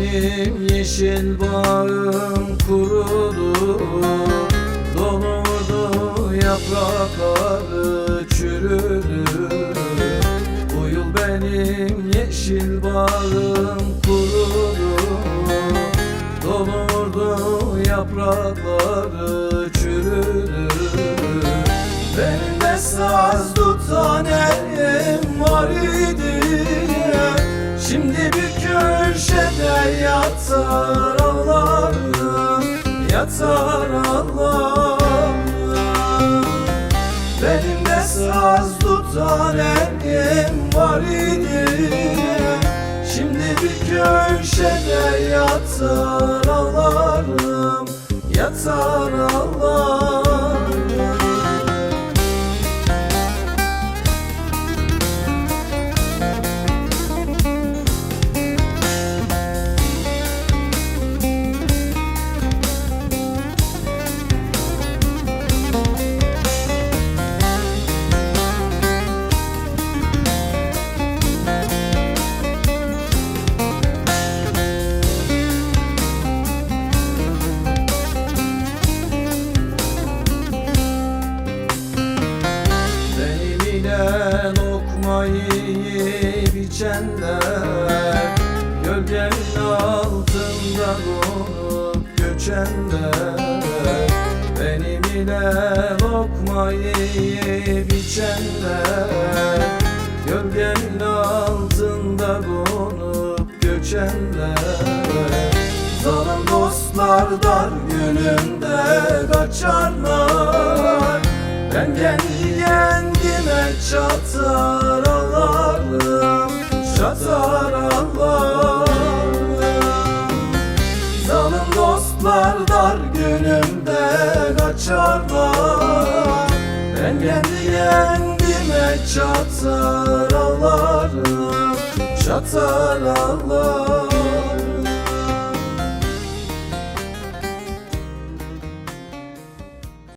Benim yeşil bağım kurudu Donurdu yaprakları çürüdü. Bu yıl benim yeşil bağım kurudu Donurdu yaprakları çürüdü. Benim de saz yatar ağlarım Yatar ağlarım Benim de saz tutan elim var idi. Şimdi bir köşede yatar ağlarım Yatar ağlarım ile lokmayı yiyip içenler Gölgenin altında donup göçenler. Benim ile lokmayı yiyip içenler Gölgenin altında donup göçenler. Zalim dostlar dar gününde kaçarlar çatar ağlarım Çatar ağlarım Zalim dostlar dar günümde kaçarlar. Ben kendi kendime çatar ağlarım Çatar ağlarım